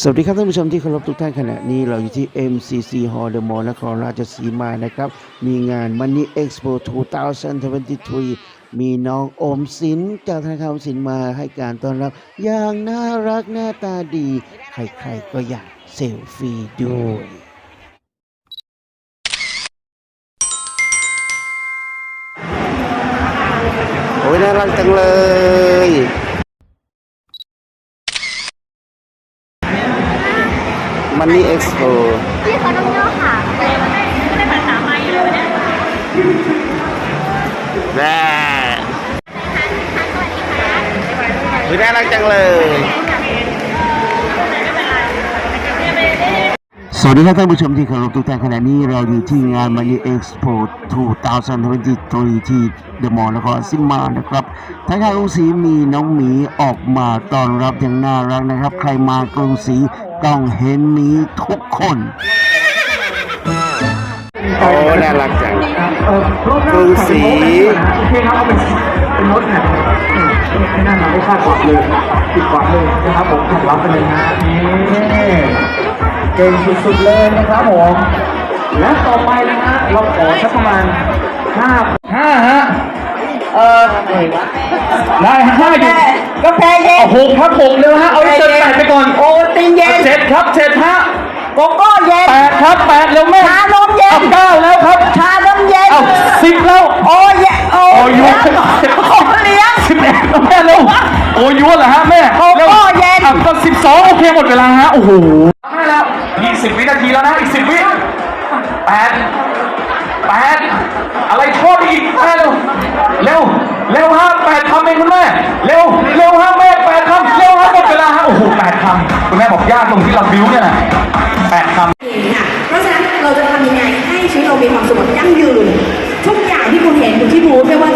สวัสดีครับท่านผู้ชมที่เคารพทุกท่านขณะนี้เราอยู่ที่ MCC Hall The Mall นครราชสีมานะครับ มีงาน Money Expo 2023 มีน้องอมสินจากธนาคารอมสินมาให้การต้อนรับ อย่างน่ารักหน้าตาดี ใครๆก็อยากเซลฟี่ด้วยโอ้ยน่ารักจังเลย Money Expo พี่เขาต้องย่อขาไม่ได้ภาษาไม่เลยเนี่ยแน่เฮ้ยน่ารักจังเลย สวัสดีครับท่านผู้ชมที่เคารพทุกท่านขณะนี้เราอยู่ที่งาน Money Expo 2023ที่เดอะมอลล์นครสิมานะครับทางการกรุงศรีมีน้องหมีออกมาต้อนรับอย่างน่ารักนะครับ ใครมากรุงศรี ต้องเห็นหมีทุกคน โอ้น่ารักจังกรุงศรีโอเคครับเอาเป็นเป็นรถเนี่ยไม่น่ามาไม่คาดหวังเลยผิดหวังเลยนะครับผมขับรับไปเลยนะนี่เก่งสุดๆเลยนะครับผมและต่อไปนะฮะเราขอสักประมาณห้าห้าฮะเออได้ห้าอยู่กาแฟเย็ นเอาหกครับหกเร็วฮะ เอาเจ็ดแปดไปก่อนโอตินเย็นเจ็ดครับเจ็ดฮะโกโก้เย็นแปดครับแปดเร็วแม่ชานมเย็นเอาเก้าแล้วครับ ชานมเย็นเอาสิบแล้ว โอเย็นโอโอ้ยเลี้ยงโอ้โอเลี้ยงสิบเอ็ดแล้วแม่เร็วโอ้ยยั่วเหรอฮะแม่โอ้โหร็วเย็นอะก็สิบสองโอเคหมดเวลาฮะ โอ้โหได้แล้วยี่สิบวินาทีแล้วนะ อีกสิบวิแปดแปดอะไรโทษอีกแม่เร็ว เร็ว เร็วฮะแปดคำเองคุณแม่ ยากตรงที่เราบิ้วเนี่ยแหละแปดคำเองค่ะเพราะฉะนั้นเราจะทำยังไงให้ชีวิตเรามีความสุขแบบยั่งยืน ทุกอย่างที่คุณเห็นอยู่ที่บูธไม่ว่าจะ